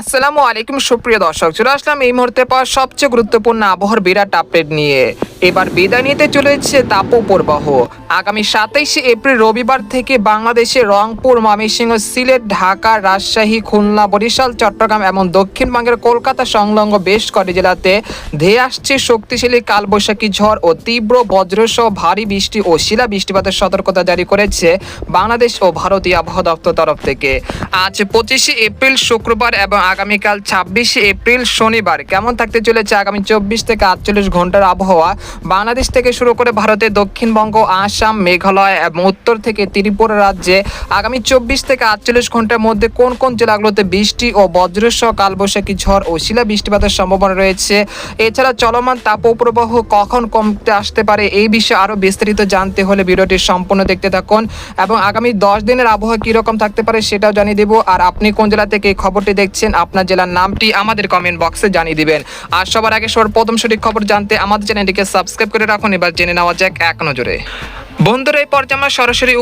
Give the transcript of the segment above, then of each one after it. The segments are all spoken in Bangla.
আসসালামু আলাইকুম সুপ্রিয় দর্শক, চলে আসলাম এই মুহূর্তে পাওয়া সবচেয়ে গুরুত্বপূর্ণ আবহাওয়ার বিরাট আপডেট নিয়ে। এবার বিদায় নিতে চলেছে তাপপ্রবাহ আগামী সাতাইশে এপ্রিল রবিবার থেকে বাংলাদেশে রংপুর, ময়মনসিংহ, সিলেট, ঢাকা, রাজশাহী, খুলনা, বরিশাল, চট্টগ্রাম এবং দক্ষিণবঙ্গের কলকাতা সংলগ্ন বেশ কটি জেলাতে ধেয়ে আসছে শক্তিশালী কালবৈশাখী ঝড় ও তীব্র বজ্রসহ ভারী বৃষ্টি ও শিলা বৃষ্টিপাতের সতর্কতা জারি করেছে বাংলাদেশ ও ভারতীয় আবহাওয়া দপ্তর তরফ থেকে। আজ পঁচিশে এপ্রিল শুক্রবার এবং আগামীকাল ছাব্বিশে এপ্রিল শনিবার কেমন থাকতে চলেছে আগামী চব্বিশ থেকে আটচল্লিশ ঘণ্টার আবহাওয়া? বাংলাদেশ থেকে শুরু করে ভারতের দক্ষিণবঙ্গ, আসাম, মেঘালয় এবং উত্তর থেকে ত্রিপুরা রাজ্যে আগামী চব্বিশ থেকে আটচল্লিশ ঘণ্টার মধ্যে কোন কোন জেলাগুলোতে বৃষ্টি ও বজ্রসহ কালবৈশাখী ঝড় ও শিলা বৃষ্টিপাতের সম্ভাবনা রয়েছে? এছাড়া চলমান তাপপ্রবাহ কখন কমতে আসতে পারে এই বিষয়ে আরও বিস্তারিত জানতে হলে ভিডিওটি সম্পূর্ণ দেখতে থাকুন। এবং আগামী দশ দিনের আবহাওয়া কীরকম থাকতে পারে সেটাও জানিয়ে দেবো। আর আপনি কোন জেলা থেকে এই খবরটি দেখছেন, আপনার জেলার নামটি আমাদের কমেন্ট বক্সে জানিয়ে দিবেন। আর সবার আগে সবার প্রথম সঠিক খবর জানতে আমাদের চ্যানেলটিকে সাবস্ক্রাইব করে রাখুন। এবার জেনে নেওয়া যাক এক নজরে। বন্ধুরা, এই পর্যায়ে আমরা সরাসরি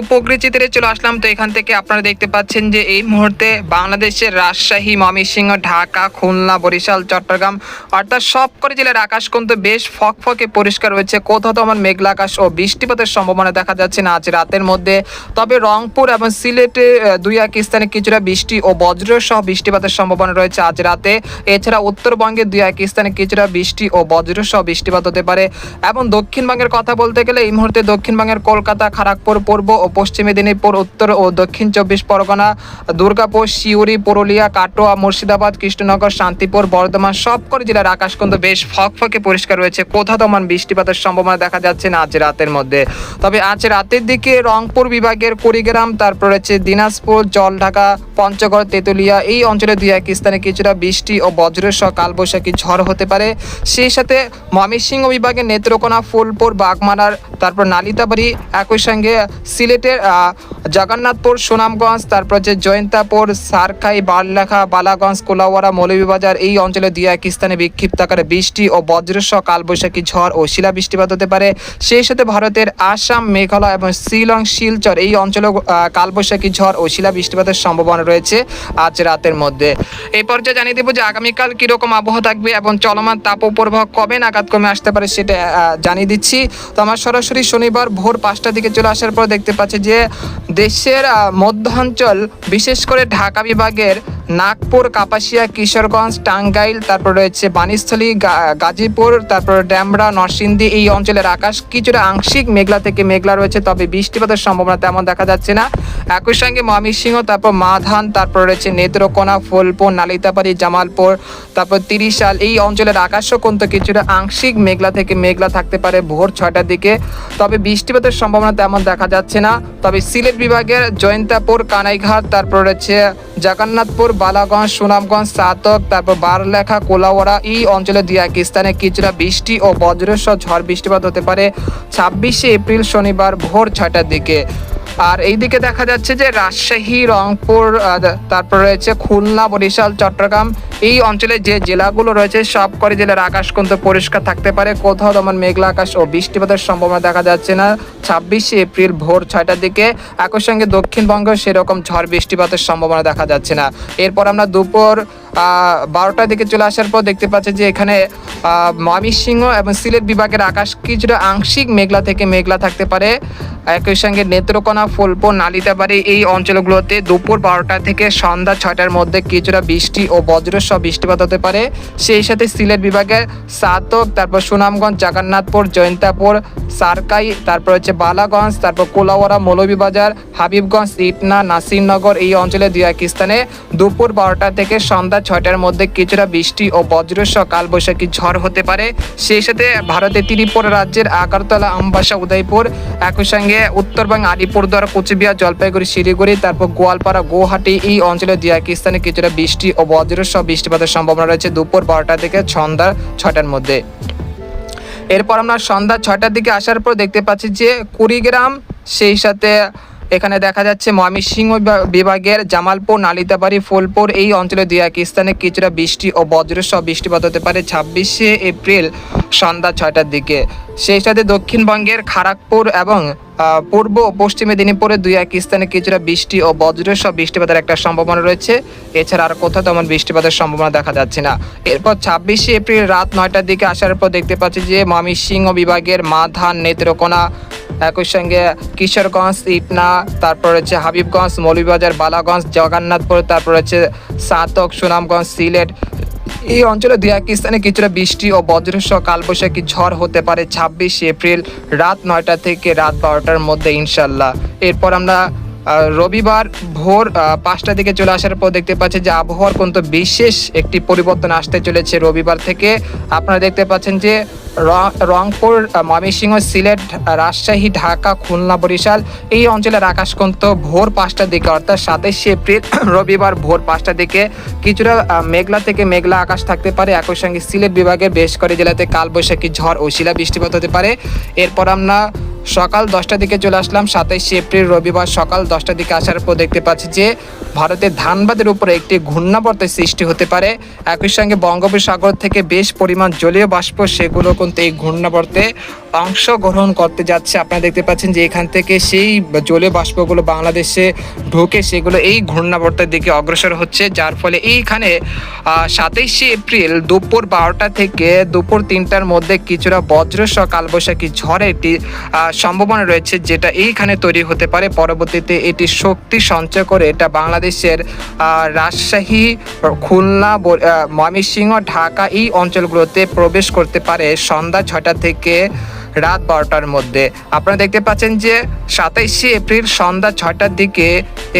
চিত্রে চলে আসলাম। তো এখান থেকে আপনারা দেখতে পাচ্ছেন যে এই মুহূর্তে বাংলাদেশের রাজশাহী, ময়মনসিংহ, ঢাকা, খুলনা, বরিশাল, চট্টগ্রাম অর্থাৎ সবকটি জেলার আকাশ কিন্তু বেশ ফকফকে পরিষ্কার রয়েছে। কোথাও তো আমার মেঘলা আকাশ ও বৃষ্টিপাতের সম্ভাবনা দেখা যাচ্ছে না আজ রাতের মধ্যে। তবে রংপুর এবং সিলেটে দুই এক স্থানে কিছুটা বৃষ্টি ও বজ্র সহ বৃষ্টিপাতের সম্ভাবনা রয়েছে আজ রাতে। এছাড়া উত্তরবঙ্গে দুই এক স্থানে কিছুটা বৃষ্টি ও বজ্র সহ বৃষ্টিপাত হতে পারে। এবং দক্ষিণবঙ্গের কথা বলতে গেলে এই মুহূর্তে দক্ষিণবঙ্গের কলকাতা খড়গপুর পূর্ব ও পশ্চিম মেদিনীপুর, উত্তর ও দক্ষিণ চব্বিশ পরগনা, দুর্গাপুর শিউরি পুরুলিয়া, কাটোয়া, মুর্শিদাবাদ, কৃষ্ণনগর, শান্তিপুর, বর্ধমান, সবকটি জেলার আকাশ কিন্তু বেশ ফকফকে পরিষ্কার রয়েছে। কোথাও তেমন বৃষ্টিপাতের সম্ভাবনা দেখা যাচ্ছে না আজ রাতের মধ্যে। তবে আজ রাতের দিকে রংপুর বিভাগের কুড়িগ্রাম, তারপর রয়েছে দিনাজপুর, জলঢাকা, পঞ্চগড়, তেঁতুলিয়া, এই অঞ্চলে দুই এক স্থানে কিছুটা বৃষ্টি ও বজ্রের সহ কালবৈশাখী ঝড় হতে পারে। সেই সাথে ময়মনসিংহ বিভাগের নেত্রকোনা, ফুলপুর, বাগমারার, তারপর নালিতাবাড়ি একই সঙ্গে সিলেটের জগন্নাথপুর, সুনামগঞ্জ, তারপর হচ্ছে জয়ন্তাপুর, সারখাই, বারলেখা, বালাগঞ্জ, কোলাওয়ারা, মৌলভীবাজার এই অঞ্চলে দুই এক স্থানে বিক্ষিপ্ত আকারে বৃষ্টি ও বজ্রসহ কালবৈশাখী ঝড় ও শিলা বৃষ্টিপাত হতে পারে। সেই সাথে ভারতের আসাম, মেঘালয় এবং শিলং, শিলচর এই অঞ্চলে কালবৈশাখী ঝড় ও শিলা বৃষ্টিপাতের সম্ভাবনা রয়েছে আজ রাতের মধ্যে। এই পর্যায়ে জানিয়ে দেবো যে আগামীকাল কীরকম আবহাওয়া থাকবে এবং চলমান তাপপ্রবাহ কবে নাগাদ কমে আসতে পারে সেটা জানিয়ে দিচ্ছি। তো আমার সরাসরি শনিবার ভোর পাঁচটার দিকে চলে আসার পর দেখতে পাচ্ছি যে দেশের মধ্যাঞ্চল, বিশেষ করে ঢাকা বিভাগের নাগপুর, কাপাসিয়া, কিশোরগঞ্জ, টাঙ্গাইল, তারপর রয়েছে বানিস্থলী গাজীপুর, তারপর ড্যামরা, নরসিংদী এই অঞ্চলের আকাশ কিছুটা আংশিক মেঘলা থেকে মেঘলা রয়েছে, তবে বৃষ্টিপাতের সম্ভাবনা তেমন দেখা যাচ্ছে না। একই সঙ্গে ময়মনসিংহ, তারপর মাধান, তারপর রয়েছে নেত্রকোনা, ফুলপুর, নালিতাবাড়ি, জামালপুর, তারপর তিরিশাল। এই অঞ্চলের আকাশও কিন্তু কিছুটা আংশিক মেঘলা থেকে মেঘলা থাকতে পারে ভোর ছয়টার দিকে। তবে বৃষ্টিপাতের সম্ভাবনা তেমন দেখা যাচ্ছে না। তবে সিলেট বিভাগের জয়ন্তাপুর, কানাইঘাট, তারপর রয়েছে জগন্নাথপুর বালাগঞ্জ, সুনামগঞ্জ, সাতক, তারপর বারলেখা, কোলাওয়াড়া এই অঞ্চলে দুই এক স্থানে কিছুটা বৃষ্টি ও বজ্রসহ ঝড় বৃষ্টিপাত হতে পারে ছাব্বিশে এপ্রিল শনিবার ভোর ছয়টার দিকে। আর এইদিকে দেখা যাচ্ছে যে রাজশাহী, রংপুর তারপর রয়েছে খুলনা, বরিশাল, চট্টগ্রাম। এই অঞ্চলে যে জেলাগুলো রয়েছে সব করে জেলার আকাশ কিন্তু পরিষ্কার থাকতে পারে। কোথাও তেমন মেঘলা আকাশ ও বৃষ্টিপাতের সম্ভাবনা দেখা যাচ্ছে না। ছাব্বিশে এপ্রিল ভোর ছয়টার দিকে একই সঙ্গে দক্ষিণবঙ্গে সেরকম ঝড় বৃষ্টিপাতের সম্ভাবনা দেখা যাচ্ছে না। এরপর আমরা দুপুর বারোটার দিকে চলে আসার পর দেখতে পাচ্ছি যে এখানে ময়মনসিংহ এবং সিলেট বিভাগের আকাশ কিছুটা আংশিক মেঘলা থেকে মেঘলা থাকতে পারে। একই সঙ্গে নেত্রকোনা, ফুলপুর, নালিতাবাড়ি এই অঞ্চলগুলোতে দুপুর বারোটা থেকে সন্ধ্যা ছয়টার মধ্যে কিছুটা বৃষ্টি ও বজ্রসহ বৃষ্টিপাত হতে পারে। সেই সাথে সিলেট বিভাগের সাতক, তারপর সুনামগঞ্জ, জগন্নাথপুর জয়ন্তাপুর সারকাই, তারপর হচ্ছে বালাগঞ্জ, তারপর কোলাওয়ারা, মৌলভীবাজার, হাবিবগঞ্জ, ইটনা নাসিরনগর এই অঞ্চলে দুই এক স্থানে দুপুর বারোটা থেকে সন্ধ্যা ছয়টার মধ্যে কিছুটা বৃষ্টি ও বজ্রসহ কালবৈশাখী ঝড় হতে পারে। সেই সাথে ভারতের ত্রিপুরা রাজ্যের আগরতলা, আমবাসা, উদয়পুর, একই সঙ্গে উত্তরবঙ্গ আলিপুরদুয়ার, কোচবিহার, জলপাইগুড়ি, শিলিগুড়ি, তারপর গোয়ালপাড়া, গুয়াহাটি এই অঞ্চলে দুই এক স্থানে কিছুটা বৃষ্টি ও বজ্রসহ বৃষ্টিপাতের সম্ভাবনা রয়েছে দুপুর বারোটা থেকে সন্ধ্যা ছয়টার মধ্যে। এরপর আমরা সন্ধ্যা ছয়টার দিকে আসার পর দেখতে পাচ্ছি যে কুড়িগ্রাম, সেই সাথে এখানে দেখা যাচ্ছে ময়মনসিংহ বিভাগের জামালপুর, নালিতাবাড়ি, ফুলপুর এই অঞ্চলে দুই এক স্থানে কিছুটা বৃষ্টি ও বজ্রসহ বৃষ্টিপাত হতে পারে ছাব্বিশে এপ্রিল সন্ধ্যা ছয়টার দিকে। সেই সাথে দক্ষিণবঙ্গের খড়গপুর এবং পূর্ব ও পশ্চিম মেদিনীপুরে দুই এক স্থানে কিছুটা বৃষ্টি ও বজ্রসহ বৃষ্টিপাতের একটা সম্ভাবনা রয়েছে। এছাড়া আর কোথাও তেমন বৃষ্টিপাতের সম্ভাবনা দেখা যাচ্ছে না। এরপর ছাব্বিশে এপ্রিল রাত নয়টার দিকে আসার পর দেখতে পাচ্ছি যে ময়মনসিংহ বিভাগের মাধান নেত্রকোনা একই সঙ্গে কিশোরগঞ্জ, ইটনা, তারপর হচ্ছে হাবিবগঞ্জ, মৌলভীবাজার, বালাগঞ্জ, জগন্নাথপুর, তারপর হচ্ছে সাতক, সুনামগঞ্জ, সিলেট। এই অঞ্চলে দুই এক স্থানে কিছুটা বৃষ্টি ও বজ্রসহ কালবৈশাখী ঝড় হতে পারে ছাব্বিশে এপ্রিল রাত নয়টা থেকে রাত বারোটার মধ্যে ইনশাল্লাহ এরপর আমরা রবিবার ভোর পাঁচটা দিকে চলে আসার পর দেখতে পাচ্ছি যে আবহাওয়ার কিন্তু বিশেষ একটি পরিবর্তন আসতে চলেছে রবিবার থেকে। আপনারা দেখতে পাচ্ছেন যে রংপুর ময়মনসিংহ, সিলেট, রাজশাহী, ঢাকা, খুলনা, বরিশাল এই অঞ্চলের আকাশ কিন্তু ভোর পাঁচটার দিকে অর্থাৎ সাতাশে এপ্রিল রবিবার ভোর পাঁচটার দিকে কিছুটা মেঘলা থেকে মেঘলা আকাশ থাকতে পারে। একই সঙ্গে সিলেট বিভাগের বেশ কয়েক জেলাতে কালবৈশাখী ঝড় ও শিলা বৃষ্টিপাত হতে পারে। এরপর আমরা সকাল দশটার দিকে চলে আসলাম। সাতাইশে এপ্রিল রবিবার সকাল দশটার দিকে আসার পর দেখতে পাচ্ছি যে ভারতের ধানবাদের উপরে একটি ঘূর্ণাবর্তের সৃষ্টি হতে পারে। একই সঙ্গে বঙ্গোপসাগর থেকে বেশ পরিমাণ জলীয় বাষ্প, সেগুলো কিন্তু এই ঘূর্ণাবর্তে অংশগ্রহণ করতে যাচ্ছে। আপনারা দেখতে পাচ্ছেন যে এখান থেকে সেই জলীয় বাষ্পগুলো বাংলাদেশে ঢুকে, সেগুলো এই ঘূর্ণাবর্তের দিকে অগ্রসর হচ্ছে। যার ফলে এইখানে সাতাইশে এপ্রিল দুপুর বারোটা থেকে দুপুর তিনটার মধ্যে কিছুটা বজ্রসহ কালবৈশাখী ঝড়ের একটি সম্ভাবনা রয়েছে যেটা এইখানে তৈরি হতে পারে। পরবর্তীতে এটি শক্তি সঞ্চয় করে এটা বাংলাদেশের রাজশাহী, খুলনা ময়মনসিংহ, ঢাকা এই অঞ্চলগুলোতে প্রবেশ করতে পারে। সন্ধ্যা ছটা থেকে রাত বারোটার মধ্যে। আপনারা দেখতে পাচ্ছেন যে সাতাইশে এপ্রিল সন্ধ্যা ছটার দিকে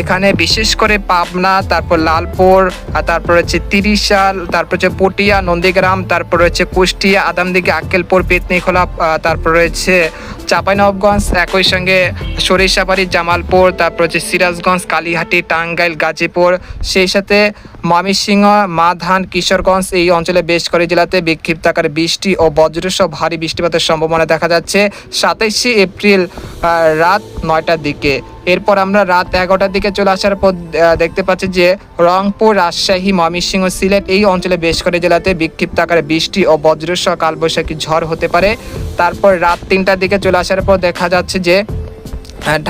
এখানে বিশেষ করে পাবনা, তারপর লালপুর, আর তারপর হচ্ছে তিরিশাল, তারপর হচ্ছে পটিয়া, নন্দীগ্রাম, তারপর হচ্ছে কুষ্টিয়া, আদামদিঘি, আক্কেলপুর, পেতনিখোলা তারপর রয়েছে চাঁপাইনবাবগঞ্জ, একই সঙ্গে সরিষাবাড়ি, জামালপুর, তারপর হচ্ছে সিরাজগঞ্জ, কালীহাটি, টাঙ্গাইল, গাজীপুর। সেই সাথে ময়মনসিংহ, মাধান, কিশোরগঞ্জ এই অঞ্চলে বেশ কয়েক জেলাতে বিক্ষিপ্ত আকারে বৃষ্টি ও বজ্রসহ ভারী বৃষ্টিপাতের সম্ভাবনা দেখা যাচ্ছে সাতাইশে এপ্রিল রাত নয়টার দিকে। এরপর আমরা রাত এগারোটার দিকে চলে আসার পর দেখতে পাচ্ছি যে রংপুর, রাজশাহী, ময়মনসিংহ, সিলেট এই অঞ্চলে বেশ করে জেলাতে বিক্ষিপ্ত আকারে বৃষ্টি ও বজ্রসহ কালবৈশাখী ঝড় হতে পারে। তারপর রাত তিনটার দিকে চলে আসার পর দেখা যাচ্ছে যে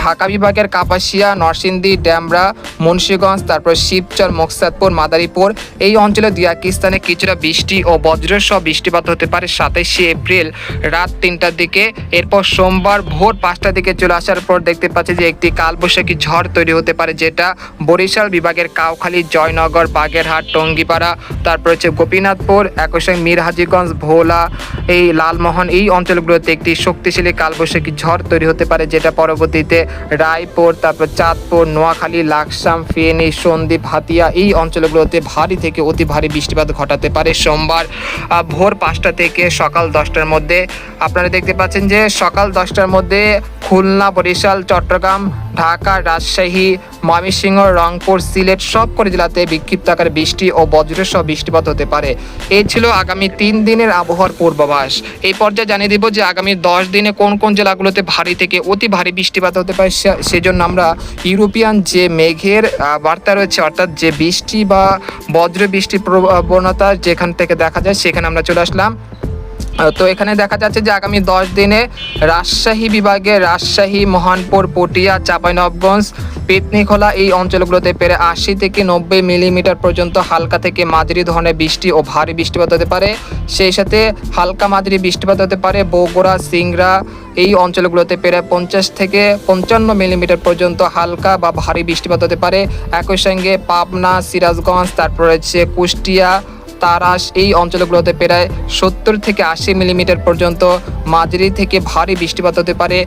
ঢাকা বিভাগের কাপাসিয়া, নরসিংদী, ড্যামরা, মুন্সীগঞ্জ, তারপর শিবচর, মোকসাদপুর, মাদারীপুর এই অঞ্চলে দুই এক স্থানে কিছুটা বৃষ্টি ও বজ্রসহ বৃষ্টিপাত হতে পারে সাতাইশে এপ্রিল রাত তিনটার দিকে। এরপর সোমবার ভোর পাঁচটার দিকে চলে আসার পর দেখতে পাচ্ছি যে একটি কালবৈশাখী ঝড় তৈরি হতে পারে যেটা বরিশাল বিভাগের কাউখালী, জয়নগর, বাগেরহাট, টঙ্গিপাড়া, তারপর হচ্ছে গোপীনাথপুর একই সঙ্গে মিরহাজিগঞ্জ, ভোলা, এই লালমোহন এই অঞ্চলগুলোতে একটি শক্তিশালী কালবৈশাখী ঝড় তৈরি হতে পারে যেটা পরবর্তীতে রায়পুর, তারপর চাঁদপুর, নোয়াখালী, লাকসাম, ফেনী, সন্দ্বীপ, হাতিয়া এই অঞ্চলগুলোতে ভারী থেকে অতি ভারী বৃষ্টিপাত ঘটাতে পারে। সোমবার ভোর পাঁচটা থেকে সকাল দশটার মধ্যে আপনারা দেখতে পাচ্ছেন যে সকাল দশটার মধ্যে খুলনা, বরিশাল, চট্টগ্রাম, ঢাকা, রাজশাহী, ময়মনসিংহ, রংপুর, সিলেট সব করে জেলাতে বিক্ষিপ্ত আকারে বৃষ্টি ও বজ্রসহ বৃষ্টিপাত হতে পারে। এই ছিল আগামী তিন দিনের আবহাওয়ার পূর্বাভাস। এই পর্যায়ে জানিয়ে দিব যে আগামী দশ দিনে কোন কোন জেলাগুলোতে ভারী থেকে অতি ভারী বৃষ্টিপাত হতে পারে। সেজন্য আমরা ইউরোপিয়ান যে মেঘের বার্তা রয়েছে, অর্থাৎ যে বৃষ্টি বা বজ্র বৃষ্টির প্রবণতা যেখান থেকে দেখা যায়, সেখানে আমরা চলে আসলাম। তো এখানে দেখা যাচ্ছে যে আগামী দশ দিনে রাজশাহী বিভাগে রাজশাহী, মহানপুর, পটিয়া চাঁপাইনবগঞ্জ পেতনিখোলা এই অঞ্চলগুলোতে প্রায় আশি থেকে নব্বই মিলিমিটার পর্যন্ত হালকা থেকে মাঝারি ধরনের বৃষ্টি ও ভারী বৃষ্টিপাত হতে পারে। সেই সাথে হালকা মাঝারি বৃষ্টিপাত হতে পারে বগুড়া, সিংড়া এই অঞ্চলগুলোতে প্রায় পঞ্চাশ থেকে পঞ্চান্ন মিলিমিটার পর্যন্ত হালকা বা ভারী বৃষ্টিপাত হতে পারে। একই সঙ্গে পাবনা, সিরাজগঞ্জ, তারপর হচ্ছে কুষ্টিয়া তারাস এই অঞ্চলগুলোতে প্রায় সত্তর থেকে আশি মিলিমিটার পর্যন্ত মাঝারি থেকে ভারী বৃষ্টিপাত হতে পারে।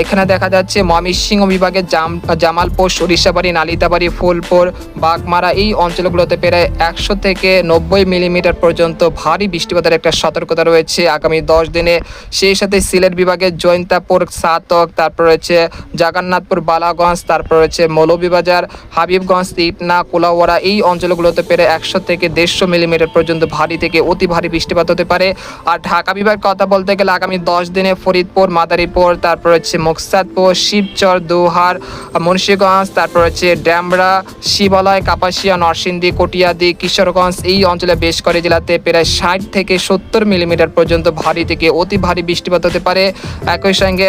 এখানে দেখা যাচ্ছে ময়মনসিংহ বিভাগের জাম, জামালপুর, সরিষাবাড়ি, নালিতাবাড়ি, ফুলপুর, বাগমারা এই অঞ্চলগুলোতে প্রায় একশো থেকে নব্বই মিলিমিটার পর্যন্ত ভারী বৃষ্টিপাতের একটা সতর্কতা রয়েছে আগামী দশ দিনে। সেই সাথে সিলেট বিভাগের জৈন্তাপুর, সাতক, তারপর রয়েছে জগন্নাথপুর, বালাগঞ্জ, তারপর রয়েছে মৌলভীবাজার, হাবিবগঞ্জ, ইটনা কুলাওয়ারা এই অঞ্চলগুলোতে প্রায় একশো থেকে দেড়শো মিলিমিটার পর্যন্ত ভারী থেকে অতি ভারী বৃষ্টিপাত হতে পারে। আর ঢাকা বিভাগের কথা বলতে গেলে আগামী দশ দিনে ফরিদপুর, মাদারীপুর, তারপর হচ্ছে মুকসাদপুর, শিবচর, দোহার, মুন্সীগঞ্জ, তারপর হচ্ছে ড্যামরা, শিবালয়, কাপাসিয়া, নরসিংদী, কটিয়াদি, কিশোরগঞ্জ, এই অঞ্চলে বেশ করে জেলাতে প্রায় ষাট থেকে সত্তর মিলিমিটার পর্যন্ত ভারী থেকে অতি ভারী বৃষ্টিপাত হতে পারে। একই সঙ্গে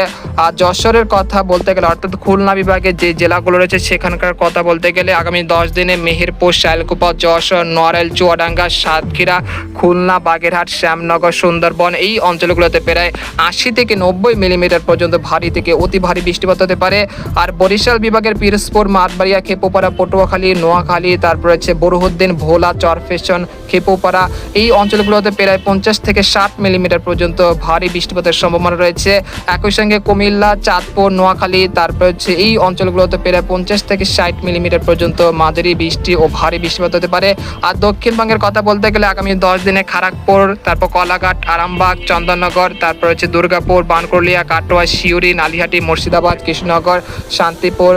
যশোরের কথা বলতে গেলে, অর্থাৎ খুলনা বিভাগে যে জেলাগুলো রয়েছে, সেখানকার কথা বলতে গেলে আগামী দশ দিনে মেহেরপুর, শালকুপা, যশোর নড়াইল চুয়াডাঙ্গা, সাতক্ষীরা, খুলনা, বাগেরহাট, শ্যামনগর, সুন্দরবন, এই অঞ্চলগুলোতে প্রায় আশি থেকে নব্বই মিলিমিটার পর্যন্ত ভারী থেকে অতি ভারী বৃষ্টিপাত হতে পারে। আর বরিশাল বিভাগের পিরোজপুর মাঠবাড়িয়া খেপোপাড়া, পটুয়াখালী, নোয়াখালী, তারপর হচ্ছে বরুহুদ্দিন, ভোলা, চরফেশন, খেপোপাড়া। এই অঞ্চলগুলোতে প্রায় পঞ্চাশ থেকে ষাট মিলিমিটার পর্যন্ত ভারী বৃষ্টিপাতের সম্ভাবনা রয়েছে। একই সঙ্গে কুমিল্লা, চাঁদপুর, নোয়াখালী, তারপর হচ্ছে এই অঞ্চলগুলোতে প্রায় পঞ্চাশ থেকে ষাট মিলিমিটার পর্যন্ত মাঝারি বৃষ্টি ও ভারী বৃষ্টিপাত হতে পারে। আর দক্ষিণবঙ্গের কথা বলতে গেলে আগামী দশ দিনে খড়গপুর তারপর কলাঘাট, আরামবাগ, চন্দননগর, তারপর হচ্ছে দুর্গাপুর বানকরলিয়া কাটোয়া শিউরি নালিহাটি, মুর্শিদাবাদ, কৃষ্ণনগর, শান্তিপুর।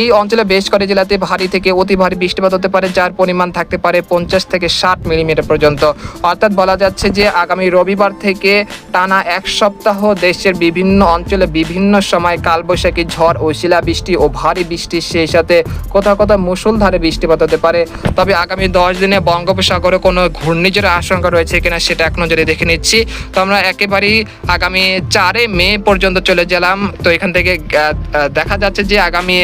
এই অঞ্চলে বেশ কয়েক জেলাতে ভারী থেকে অতি ভারী বৃষ্টিপাত হতে পারে, যার পরিমাণ থাকতে পারে পঞ্চাশ থেকে ষাট মিলিমিটার পর্যন্ত। অর্থাৎ বলা যাচ্ছে যে আগামী রবিবার থেকে টানা এক সপ্তাহ দেশের বিভিন্ন অঞ্চলে বিভিন্ন সময় কালবৈশাখী ঝড় ও শিলাবৃষ্টি ও ভারী বৃষ্টি, সেই সাথে কোথাও কোথাও মুষলধারে বৃষ্টিপাত হতে পারে। তবে আগামী দশ দিনে বঙ্গোপসাগরে কোনো ঘূর্ণিঝড়ের আশঙ্কা রয়েছে কিনা সেটা এক নজরে দেখে নিচ্ছি। তো আমরা একেবারেই আগামী চারে মে পর্যন্ত চলে গেলাম। তো এখান থেকে দেখা যাচ্ছে যে আগামী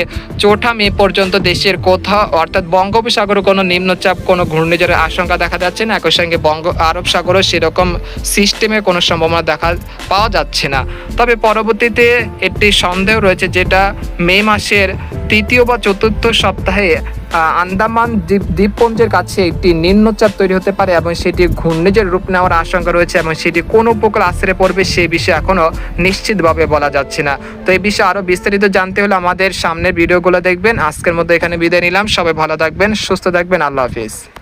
চৌঠা মে পর্যন্ত দেশের কোথাও, অর্থাৎ বঙ্গোপসাগরে কোনো নিম্নচাপ, কোনো ঘূর্ণিঝড়ের আশঙ্কা দেখা যাচ্ছে না। একই সঙ্গে বঙ্গ, আরব সাগরও সেরকম সিস্টেমে কোনো সম্ভাবনা দেখা, পাওয়া যাচ্ছে না। তবে পরবর্তীতে একটি সন্দেহ রয়েছে যেটা মে মাসের তৃতীয় বা চতুর্থ সপ্তাহে আন্দামান দ্বীপ- দ্বীপপুঞ্জের কাছে একটি নিম্নচাপ তৈরি হতে পারে এবং সেটি ঘূর্ণিঝড় রূপ নেওয়ার আশঙ্কা রয়েছে এবং সেটি কোন উপকূল আশ্রে পড়বে সে বিষয়ে এখনও নিশ্চিতভাবে বলা যাচ্ছে না। তো এই বিষয়ে আরও বিস্তারিত জানতে হলে আমাদের সামনের ভিডিওগুলো দেখবেন। আজকের মধ্যে এখানে বিদায় নিলাম। সবাই ভালো থাকবেন, সুস্থ থাকবেন। আল্লাহ হাফিজ।